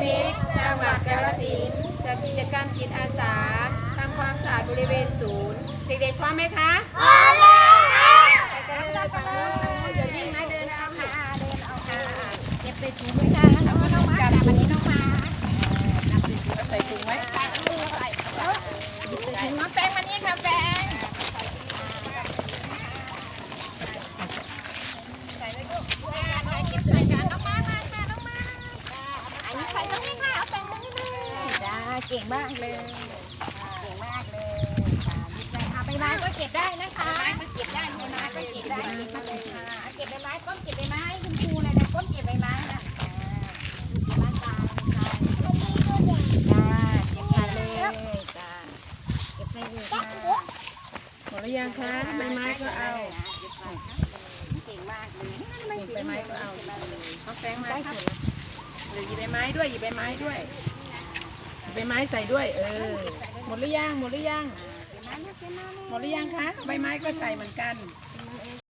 เม็กจังหวัดกาฬสินธุ์จัดกิจกรรมจิตอาสาทำความสะอาดบริเวณศูนย์ เด็กๆพร้อมไหมคะพร้อมแล้วค่ะไปกันเลยไปกันเลยอย่าวิ่งนะเดินเอาค่ะเดินเอาค่ะเก็บใส่ถุงไว้ค่ะแล้วเราก็ต้องมาจับมันนี้เนาะ เก่งมากเลยเก่งมากเลยค่ะหยิบใส่ค่ะใบไม้ก็เก็บได้นะคะใบไม้ก็เก็บได้ใบไม้ก็เก็บได้เก็บมาเลยค่ะเก็บใบไม้ก้นเก็บใบไม้คุณครูเลยนะก้นเก็บใบไม้นะอ่าเก็บมาตายตายอันนี้ก็ใหญ่จ้าเก็บมาเลยจ้าเก็บไปเลยค่ะหมดหรือยังคะใบไม้ก็เอาเก่งมากเลยหยิบใบไม้ก็เอาเอาแป้งมาครับเดี๋ยวหยิบใบไม้ด้วยหยิบใบไม้ด้วยหยิบ ใบไม้ใส่ด้วย เออ หมดหรือยังหมดหรือยังหมดหรือยังคะ ใบไม้ก็ใส่เหมือนกัน